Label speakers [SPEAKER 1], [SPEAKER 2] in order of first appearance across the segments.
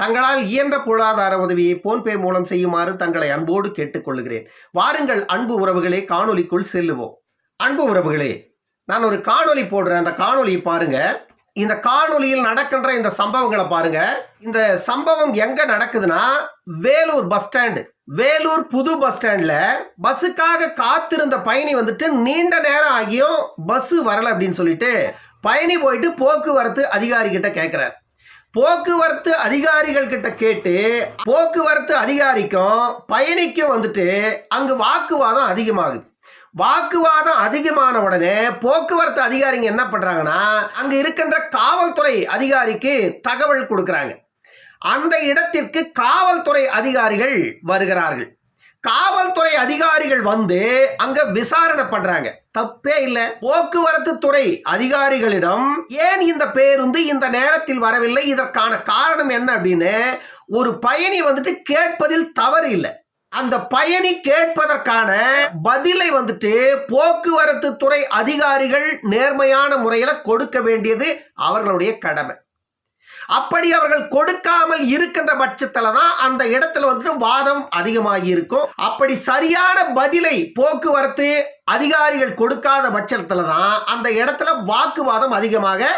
[SPEAKER 1] தங்களால் இயன்ற பொருளாதார உதவியை போன்பே மூலம் செய்யுமாறு தங்களை அன்போடு கேட்டுக்கொள்கிறேன் வாருங்கள் அன்பு உறவுகளே காணொலிக்குள் செல்லுவோம். அன்பு உறவுகளே நான் ஒரு காணொலி போடுறேன். அந்த காணொலியை பாருங்க. இந்த காணொலியில் நடக்கின்ற இந்த சம்பவங்களை பாருங்க. இந்த சம்பவம் எங்க நடக்குதுன்னா வேலூர் பஸ் ஸ்டாண்டு. வேலூர் புது பஸ் ஸ்டாண்ட்ல பஸ்ஸுக்காக காத்திருந்த பயணி வந்துட்டு நீண்ட நேரம் ஆகியும் பஸ் வரல அப்படின்னு சொல்லிட்டு பயணி போயிட்டு போக்குவரத்து அதிகாரி கிட்ட கேட்கிறார். போக்குவரத்து அதிகாரிகள் கிட்ட கேட்டு போக்குவரத்து அதிகாரிக்கும் பயணிக்கும் வந்துட்டு அங்கு வாக்குவாதம் அதிகமாகுது. வாக்குவாதம் அதிகமான உடனே போக்குவரத்து அதிகாரிங்க என்ன பண்றாங்கன்னா அங்க இருக்கின்ற காவல்துறை அதிகாரிக்கு தகவல் கொடுக்கறாங்க. அந்த இடத்திற்கு காவல்துறை அதிகாரிகள் வருகிறார்கள். காவல்துறை அதிகாரிகள் வந்து அங்க விசாரணை பண்றாங்க. தப்பே இல்ல. போக்குவரத்து துறை அதிகாரிகளிடம் ஏன் இந்த பேருந்து இந்த நேரத்தில் வரவில்லை? இதற்கான காரணம் என்ன அப்படின்னு ஒரு பயணி வந்துட்டு கேட்பதில் தவறு இல்லை. அந்த பயணி கேட்பதற்கான பதிலை வந்துட்டு போக்குவரத்து துறை அதிகாரிகள் நேர்மையான முறையில கொடுக்க வேண்டியது அவர்களுடைய கடமை. அப்படி அவர்கள் கொடுக்காமல் இருக்கின்ற பட்சத்துல தான் அந்த இடத்துல வந்துட்டு வாதம் அதிகமாகி இருக்கும். அப்படி சரியான பதிலை போக்குவரத்து அதிகாரிகள் கொடுக்காத பட்சத்துல தான் அந்த இடத்துல வாக்குவாதம் அதிகமாக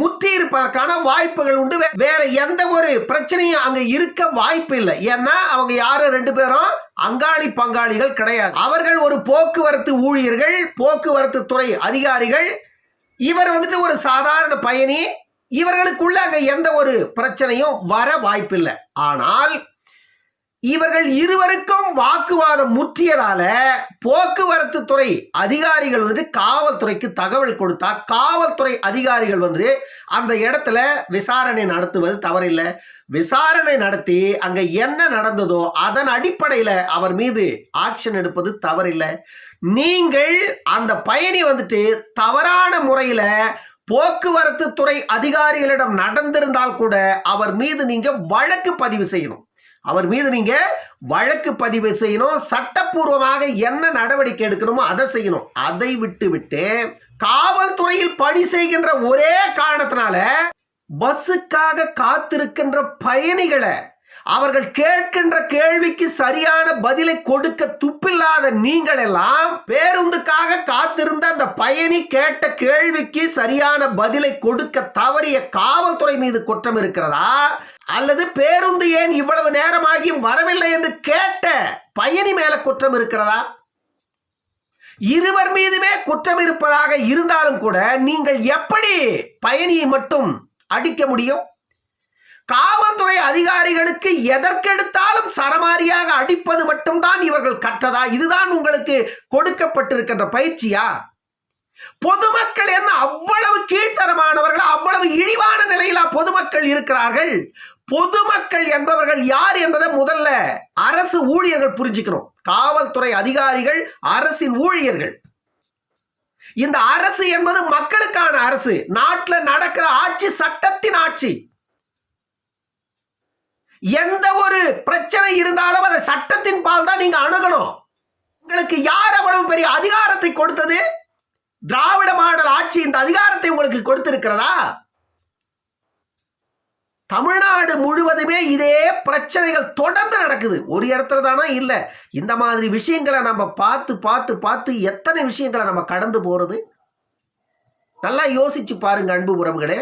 [SPEAKER 1] முற்றி இருப்பதற்கான வாய்ப்புகள் உண்டு. வேற எந்த ஒரு பிரச்சனையும் அங்க இருக்க வாய்ப்பு இல்லை. ஏன்னா அவங்க யாரும் ரெண்டு பேரும் அங்காளி பங்காளிகள் கிடையாது. அவர்கள் ஒரு போக்குவரத்து ஊழியர்கள் போக்குவரத்து துறை அதிகாரிகள். இவர் வந்துட்டு ஒரு சாதாரண பயணி இவர்களுக்குள்ள அங்க எந்த ஒரு பிரச்சனையும் வர வாய்ப்பில்லை. ஆனால் இவர்கள் இருவருக்கும் வாக்குவாதம் முற்றியதால போக்குவரத்து துறை அதிகாரிகள் வந்து காவல்துறைக்கு தகவல் கொடுத்தா காவல்துறை அதிகாரிகள் வந்து அந்த இடத்துல விசாரணை நடத்துவது தவறில்லை. விசாரணை நடத்தி அங்க என்ன நடந்ததோ அதன் அடிப்படையில அவர் மீது ஆக்ஷன் எடுப்பது தவறில்லை. நீங்கள் அந்த பயணி வந்துட்டு தவறான முறையில போக்குவரத்து துறை அதிகாரிகளிடம் நடந்திருந்தால் கூட அவர் மீது நீங்க வழக்கு பதிவு செய்யணும். அவர் மீது நீங்க வழக்கு பதிவு செய்யணும். சட்டப்பூர்வமாக என்ன நடவடிக்கை எடுக்கணுமோ அதை செய்யணும். அதை விட்டு விட்டு காவல்துறையில் பணி செய்கின்ற ஒரே காரணத்தினால பஸ்ஸுக்காக காத்திருக்கின்ற பயணிகளை அவர்கள் கேட்கின்ற கேள்விக்கு சரியான பதிலை கொடுக்க துப்பில்லாத நீங்கள் எல்லாம் பேருந்துக்காக காத்திருந்த அந்த பயணி கேட்ட கேள்விக்கு சரியான பதிலை கொடுக்க தவறிய காவல்துறை மீது குற்றம் இருக்கிறதா? அல்லது பேருந்து ஏன் இவ்வளவு நேரமாகியும் வரவில்லை என்று கேட்ட பயணி மேல குற்றம் இருக்கிறதா? இருவர் மீதுமே குற்றம் இருப்பதாக இருந்தாலும் கூட நீங்கள் எப்படி பயணியை மட்டும் அடிக்க முடியும்? காவல்துறை அதிகாரிகளுக்கு எதற்கெடுத்தாலும் சரமாரியாக அடிப்பது மட்டும்தான் இவர்கள் கற்றதா? இதுதான் உங்களுக்கு கொடுக்கப்பட்டிருக்கின்ற பயிற்சியா? பொதுமக்கள் என்ன அவ்வளவு கீழ்த்தரமானவர்கள் அவ்வளவு இழிவான நிலையில பொதுமக்கள் இருக்கிறார்கள்? பொதுமக்கள் என்பவர்கள் யார் என்பதை முதல்ல அரசு ஊழியர்கள் புரிஞ்சுக்கணும். காவல்துறை அதிகாரிகள் அரசின் ஊழியர்கள். இந்த அரசு என்பது மக்களுக்கான அரசு. நாட்டில் நடக்கிற ஆட்சி சட்டத்தின் ஆட்சி. எந்த ஒரு பிரச்சனை இருந்தாலும் அதை சட்டத்தின் பால் தான் நீங்க அணுகணும். உங்களுக்கு யார் அவ்வளவு பெரிய அதிகாரத்தை கொடுத்தது? திராவிட மாடல் ஆட்சி இந்த அதிகாரத்தை உங்களுக்கு கொடுத்திருக்கிறதா? தமிழ்நாடு முழுவதுமே இதே பிரச்சனைகள் தொடர்ந்து நடக்குது. ஒரு இடத்துல தானா இல்லை. இந்த மாதிரி விஷயங்களை நம்ம பார்த்து பார்த்து பார்த்து எத்தனை விஷயங்களை நம்ம கடந்து போறது? நல்லா யோசிச்சு பாருங்க அன்பு உறவுகளே.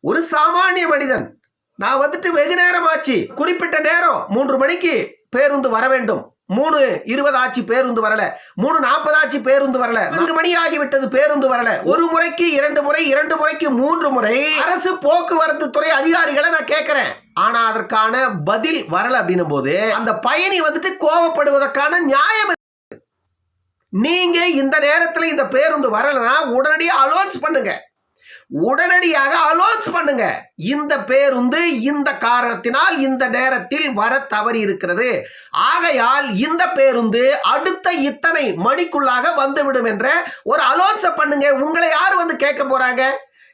[SPEAKER 1] ஒரு சாமானிய மனிதன் நான் வந்துட்டு வெகு நேரம் ஆச்சு குறிப்பிட்ட நேரம் மூன்று மணிக்கு பேருந்து வர வேண்டும். மூணு இருபது ஆச்சு பேருந்து வரல. மூணு நாற்பது ஆச்சு பேருந்து வரல. நான்கு மணி ஆகிவிட்டது பேருந்து வரல. ஒரு முறைக்கு இரண்டு முறை இரண்டு முறைக்கு மூன்று முறை அரசு போக்குவரத்து துறை அதிகாரிகளை நான் கேட்கிறேன். ஆனா அதற்கான பதில் வரல அப்படின்னும் போது அந்த பயணி வந்துட்டு கோவப்படுவதற்கான நியாயம் நீங்க இந்த நேரத்துல இந்த பேருந்து வரலன்னா உடனடியாக அலோன்ஸ் பண்ணுங்க. உடனடியாக அலோன்ஸ் பண்ணுங்க. இந்த பேருந்து இந்த காரணத்தினால் இந்த நேரத்தில் வர தவறி இருக்கிறது. ஆகையால் இந்த பேருந்து அடுத்த இத்தனை மணிக்குள்ளாக வந்துவிடும் என்ற ஒரு அலோன்ஸ பண்ணுங்க. உங்களை யார் வந்து கேட்க போறாங்க?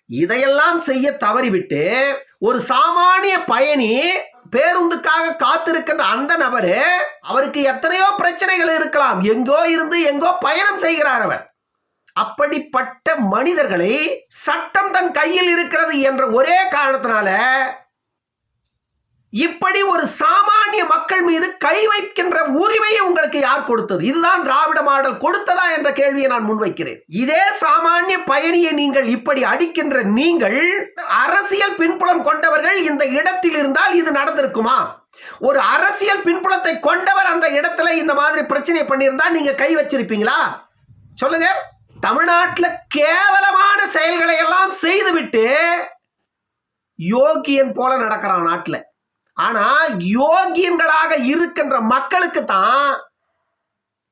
[SPEAKER 1] இதையெல்லாம் செய்ய தவறிவிட்டு ஒரு சாமானிய பயணி பேருந்துக்காக காத்திருக்கின்ற அந்த நபரு அவருக்கு எத்தனையோ பிரச்சனைகள் இருக்கலாம். எங்கோ இருந்து எங்கோ பயணம் செய்கிறார் அவர். அப்படிப்பட்ட மனிதர்களை சட்டம் தன் கையில் இருக்கிறது என்ற ஒரே காரணத்தினால இப்படி ஒரு சாமானிய மக்கள் மீது கை வைக்கின்ற உரிமையை உங்களுக்கு யார் கொடுத்தது? இதுதான் திராவிட மாடல் கொடுத்ததா என்ற கேள்வியை நான் முன்வைக்கிறேன். இதே சாமானிய பயணியை நீங்கள் இப்படி அடிக்கின்ற நீங்கள் அரசியல் பின்புலம் கொண்டவர்கள் இந்த இடத்தில் இருந்தால் இது நடந்திருக்குமா? ஒரு அரசியல் பின்புலத்தை கொண்டவர் அந்த இடத்துல இந்த மாதிரி பிரச்சனை பண்ணியிருந்தா நீங்க கை வச்சிருப்பீங்களா? சொல்லுங்க. தமிழ்நாட்டில் கேவலமான செயல்களை எல்லாம் செய்துவிட்டு யோகியன் போல நடக்கிறான் நாட்டில். ஆனா யோகியன்களாக இருக்கின்ற மக்களுக்கு தான்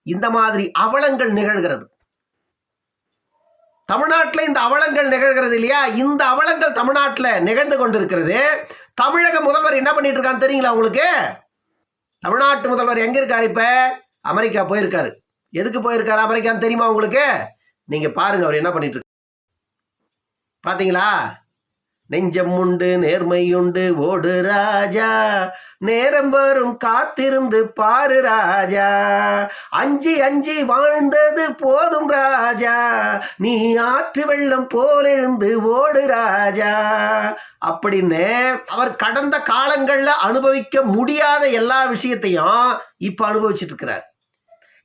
[SPEAKER 1] இந்த மாதிரி அவலங்கள் நிகழ்கிறது. தமிழ்நாட்டில் இந்த அவலங்கள் நிகழ்கிறது இல்லையா? இந்த அவலங்கள் தமிழ்நாட்டில் நிகழ்ந்து கொண்டிருக்கிறது. தமிழக முதல்வர் என்ன பண்ணிட்டு இருக்கான்னு தெரியுங்களா உங்களுக்கு? தமிழ்நாட்டு முதல்வர் எங்க இருக்காரு இப்ப? அமெரிக்கா போயிருக்காரு. எதுக்கு போயிருக்காரு அமெரிக்கான்னு தெரியுமா உங்களுக்கு? நீங்க பாருங்க அவர் என்ன பண்ணிட்டு பார்த்தீங்களா பாத்தீங்களா? நெஞ்சம் உண்டு நேர்மையுண்டு ஓடு ராஜா. நேரம் வரும் காத்திருந்து பாரு ராஜா. அஞ்சி அஞ்சி வாழ்ந்தது போதும் ராஜா. நீ ஆற்று வெள்ளம் போலெழுந்து ஓடு ராஜா. அப்படின்னு அவர் கடந்த காலங்கள்ல அனுபவிக்க முடியாத எல்லா விஷயத்தையும் இப்ப அனுபவிச்சுட்டு இருக்கிறார்.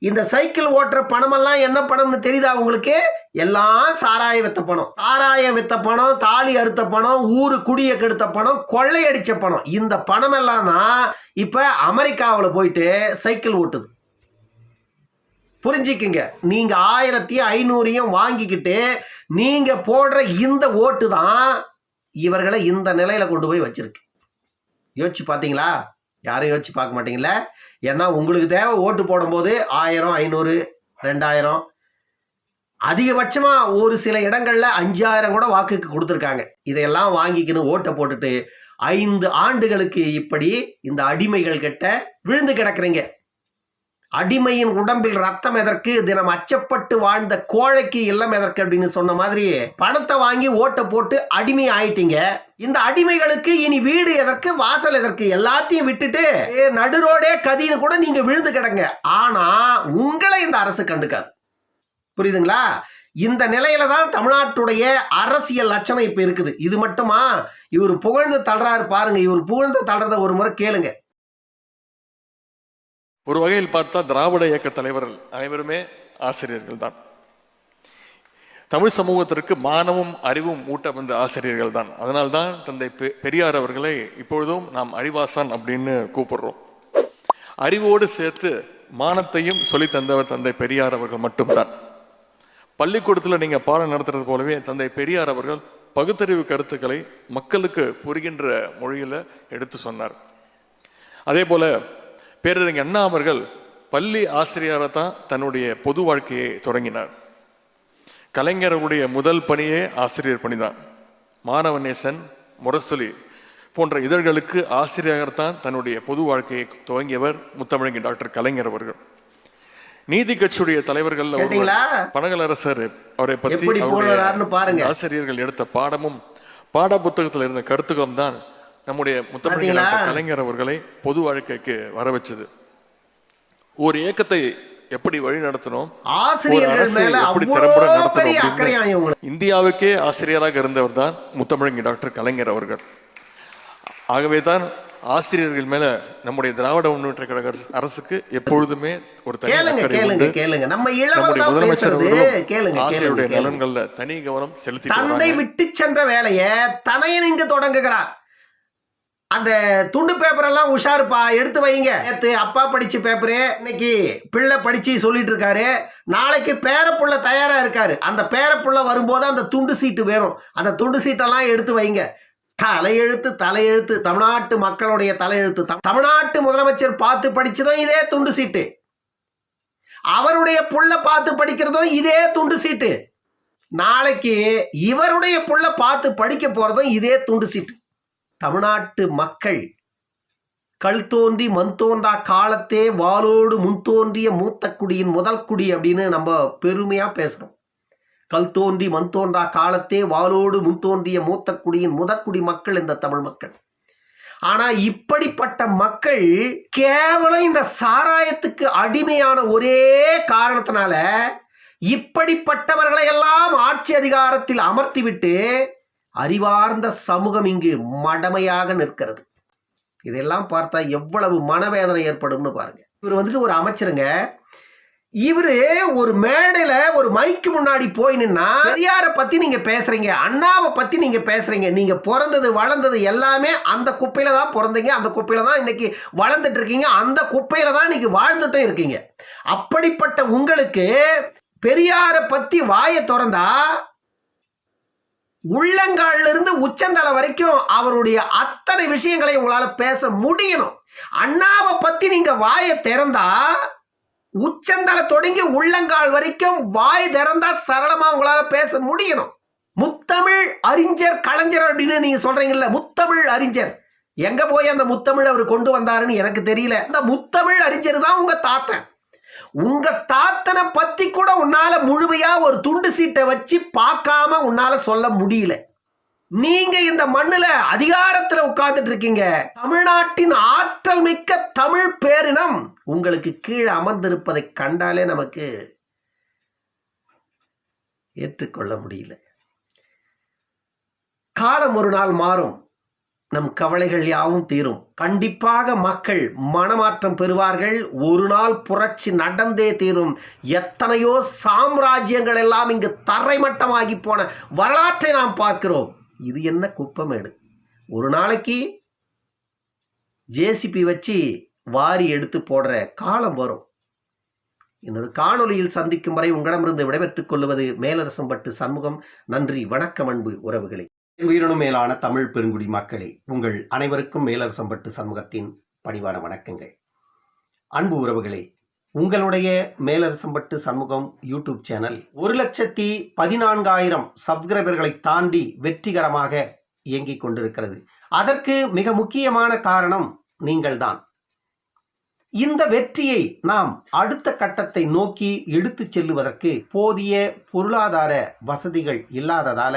[SPEAKER 1] இந்த சைக்கிள் ஓட்டுற பணமெல்லாம் என்ன பணம்னு தெரியுதா உங்களுக்கு? எல்லாம் சாராய வித்த பணம். சாராய வித்த பணம் தாலி அறுத்த பணம் ஊரு குடிய கெடுத்த பணம் கொள்ளையடிச்ச பணம். இந்த பணம் எல்லாம் தான் இப்ப அமெரிக்காவில் போயிட்டு சைக்கிள் ஓட்டுது. புரிஞ்சிக்குங்க. நீங்க ஆயிரத்தி ஐநூறையும் வாங்கிக்கிட்டு நீங்க போடுற இந்த ஓட்டு தான் இவர்களை இந்த நிலையில கொண்டு போய் வச்சிருக்கு. யோசிச்சு பார்த்தீங்களா யாரையும் யோசிச்சு பார்க்க மாட்டீங்களே ஏன்னா உங்களுக்கு தேவை ஓட்டு போடும்போது ஆயிரம் ஐநூறு ரெண்டாயிரம். அதிகபட்சமாக ஒரு சில இடங்களில் அஞ்சாயிரம் கூட வாக்குக்கு கொடுத்துருக்காங்க. இதையெல்லாம் வாங்கிக்கணும் ஓட்டை போட்டுட்டு ஐந்து ஆண்டுகளுக்கு இப்படி இந்த அடிமைகள் கிட்ட விழுந்து கிடக்குறீங்க. அடிமையின் உடம்பில் ரத்தம் எதற்கு? தினம் அச்சப்பட்டு வாழ்ந்த கோழைக்கு இல்லம் எதற்கு அப்படின்னு சொன்ன மாதிரி பணத்தை வாங்கி ஓட்டை போட்டு அடிமை ஆயிட்டீங்க. இந்த அடிமைகளுக்கு இனி வீடு எதற்கு? வாசல் எதற்கு? எல்லாத்தையும் விட்டுட்டு ஏ, நடுரோடே கதின்னு கூட நீங்க விழுந்து கிடங்க. ஆனா உங்களை இந்த அரசு கண்டுக்காது. புரியுதுங்களா? இந்த நிலையில தான் தமிழ்நாட்டுடைய அரசியல் லட்சணம் இப்ப இருக்குது. இது மட்டுமா? இவர் புகழ்ந்து தள்ளுறாரு பாருங்க. இவர் புகழ்ந்து தள்ளுறத ஒரு முறை கேளுங்க.
[SPEAKER 2] ஒரு வகையில் பார்த்தா திராவிட இயக்க தலைவர்கள் அனைவருமே ஆசிரியர்கள் தான் தமிழ் சமூகத்திற்கு மானமும் அறிவும் ஊட்ட வந்த ஆசிரியர்கள் தான் அதனால்தான் தந்தை பெ- பெரியார் அவர்களை இப்பொழுதும் நாம் அறிவாசான் அப்படின்னு கூப்பிடுறோம். அறிவோடு சேர்த்து மானத்தையும் சொல்லி தந்தவர் தந்தை பெரியார் அவர்கள் மட்டும்தான். பள்ளிக்கூடத்தில் நீங்கள் பாடம் நடத்துறது போலவே தந்தை பெரியார் அவர்கள் பகுத்தறிவு கருத்துக்களை மக்களுக்கு புரிகின்ற மொழியில் எடுத்து சொன்னார். அதே போல பேரறிஞர் அண்ணா அவர்கள் பள்ளி ஆசிரியராக தான் தன்னுடைய பொது வாழ்க்கையை தொடங்கினார் கலைஞருடைய முதல் பணியே ஆசிரியர் பணிதான் மாணவநேசன் முரசொலி போன்ற இதழ்களுக்கு ஆசிரியராகத்தான் தன்னுடைய பொது வாழ்க்கையை துவங்கியவர் முத்தமிழங்கி டாக்டர் கலைஞர் அவர்கள் நீதி கட்சியுடைய தலைவர்கள்? பனகலரசர் அவரை பற்றி அவருடைய
[SPEAKER 1] பாருங்க.
[SPEAKER 2] ஆசிரியர்கள் எடுத்த பாடமும் பாட புத்தகத்தில் இருந்த கருத்துக்களும் தான் நம்முடைய முத்தமிழ் கலைஞர் அவர்களை பொது வாழ்க்கைக்கு வர வச்சது ஒரு இயக்கத்தை எப்படி வழி நடத்தணும்? ஒரு அரசை எப்படி திறம்பட அப்படின்னு இந்தியாவுக்கே ஆசிரியராக இருந்தவர் தான் முத்தமிழங்கி டாக்டர் கலைஞர் அவர்கள். ஆகவே தான் ஆசிரியர்கள் மேல நம்முடைய திராவிட முன்னேற்ற கழக அரசு- அரசுக்கு எப்பொழுதுமே ஒரு தனி அக்கறை உண்டு. நம்முடைய முதலமைச்சர் ஆசிரியருடைய. நலன்கள்ல தனி கவனம் செலுத்திட்டு
[SPEAKER 1] தந்தை விட்டு சென்ற வேலையை தனையன் இங்கு தொடங்குகிறார். அந்த துண்டு பேப்பர் எல்லாம் உஷாருப்பா எடுத்து வைங்க நேத்து அப்பா படித்த பேப்பரு இன்னைக்கு பிள்ளை படிச்சு சொல்லிட்டு இருக்காரு. நாளைக்கு பேரப்புள்ள தயாரா இருக்காரு. அந்த பேரப்புள்ள வரும்போது அந்த துண்டு சீட்டு வேணும். அந்த துண்டு சீட்டெல்லாம் எடுத்து வைங்க. தலையெழுத்து தலையெழுத்து. தமிழ்நாட்டு மக்களுடைய தலையெழுத்து. தமிழ்நாட்டு முதலமைச்சர் பார்த்து படிச்சதும் இதே துண்டு சீட்டு. அவருடைய புள்ள பார்த்து படிக்கிறதும் இதே துண்டு சீட்டு. நாளைக்கு இவருடைய புள்ள பார்த்து படிக்க போறதும் இதே துண்டு சீட்டு. தமிழ்நாட்டு மக்கள் கல் தோன்றி மண் தோன்றா காலத்தே வாளோடு முன் தோன்றிய மூத்த குடியின் முதல் குடி அப்படின்னு நம்ம பெருமையாக பேசுகிறோம் கல் தோன்றி மண் தோன்றா காலத்தே வாளோடு முன் தோன்றிய மூத்த குடியின் முதற்குடி மக்கள் இந்த தமிழ் மக்கள். ஆனால் இப்படிப்பட்ட மக்கள் கேவலம் இந்த சாராயத்துக்கு அடிமையான ஒரே காரணத்தினால இப்படிப்பட்டவர்களை எல்லாம் ஆட்சி அதிகாரத்தில் அமர்த்திவிட்டு அறிவார்ந்த சமூகம் இங்கு மடமையாக நிற்கிறது. இதெல்லாம் பார்த்தா எவ்வளவு மனவேதனை ஏற்படும்னு பாருங்க. இவர் வந்துட்டு ஒரு அமைச்சருங்க. இவரு ஒரு மேடையில ஒரு மைக்கு முன்னாடி போய் நின்னா பெரியார பத்தி நீங்க பேசுறீங்க அண்ணாவை பத்தி நீங்க பேசுறீங்க நீங்க பிறந்தது வளர்ந்தது எல்லாமே அந்த குப்பையில தான் பிறந்தீங்க அந்த குப்பையில தான் இன்னைக்கு வளர்ந்துட்டு இருக்கீங்க அந்த குப்பையில தான் இன்னைக்கு வாழ்ந்துட்டும் இருக்கீங்க. அப்படிப்பட்ட உங்களுக்கு பெரியார பத்தி வாயை திறந்தா உள்ளங்கால்ல இருந்து உச்சந்தலை வரைக்கும் அவருடைய அத்தனை விஷயங்களை உங்களால பேச முடியணும். அண்ணாவை பத்தி நீங்க வாயை திறந்தா உச்சந்தலை தொடங்கி உள்ளங்கால் வரைக்கும் வாய் திறந்தா சரளமா உங்களால பேச முடியணும். முத்தமிழ் அறிஞர் கலைஞர் அப்படின்னு நீங்க சொல்றீங்கல்ல முத்தமிழ் அறிஞர். எங்க போய் அந்த முத்தமிழ் அவர் கொண்டு வந்தாருன்னு எனக்கு தெரியல. அந்த முத்தமிழ் அறிஞர் தான் உங்க தாத்தன். உங்க தாத்தனை பத்தி கூட உன்னால முழுமையா ஒரு துண்டு சீட்டை வச்சு பார்க்காம உன்னால சொல்ல முடியல. நீங்க இந்த மண்ணுல அதிகாரத்துல உட்கார்ந்துட்டு இருக்கீங்க. தமிழ்நாட்டின் ஆற்றல் மிக்க தமிழ் பேரினம் உங்களுக்கு கீழே அமர்ந்திருப்பதை கண்டாலே நமக்கு ஏற்றுக்கொள்ள முடியல. காலம் ஒரு நாள் மாறும். நம் கவலைகள் யாவும் தீரும். கண்டிப்பாக மக்கள் மனமாற்றம் பெறுவார்கள். ஒரு நாள் புரட்சி நடந்தே தீரும். எத்தனையோ சாம்ராஜ்யங்கள் எல்லாம் இங்கு தரைமட்டமாகி போன வரலாற்றை நாம் பார்க்கிறோம். இது என்ன குப்பமேடு? ஒரு நாளைக்கு ஜேசிபி வச்சு வாரி எடுத்து போடுற காலம் வரும். இன்னொரு காணொலியில் சந்திக்கும் வரை உங்களிடமிருந்து விடைபெற்றுக் கொள்வது மேலரசம்பட்டு சண்முகம். நன்றி வணக்கம் அன்பு உறவுகளை. உயிரினும் மேலான தமிழ் பெருங்குடி மக்களே உங்கள் அனைவருக்கும் மேலரசம்பட்டு சமூகத்தின் பணிவான வணக்கங்கள். அன்பு உறவுகளே உங்களுடைய மேலரசம்பட்டு சமூகம் யூடியூப் சேனல் ஒரு லட்சத்தி பதினான்காயிரம் சப்ஸ்கிரைபர்களை தாண்டி வெற்றிகரமாக இயங்கிக் கொண்டிருக்கிறது. அதற்கு மிக முக்கியமான காரணம் நீங்கள்தான். இந்த வெற்றியை நாம் அடுத்த கட்டத்தை நோக்கி எடுத்துச் செல்லுவதற்கு போதிய பொருளாதார வசதிகள் இல்லாததால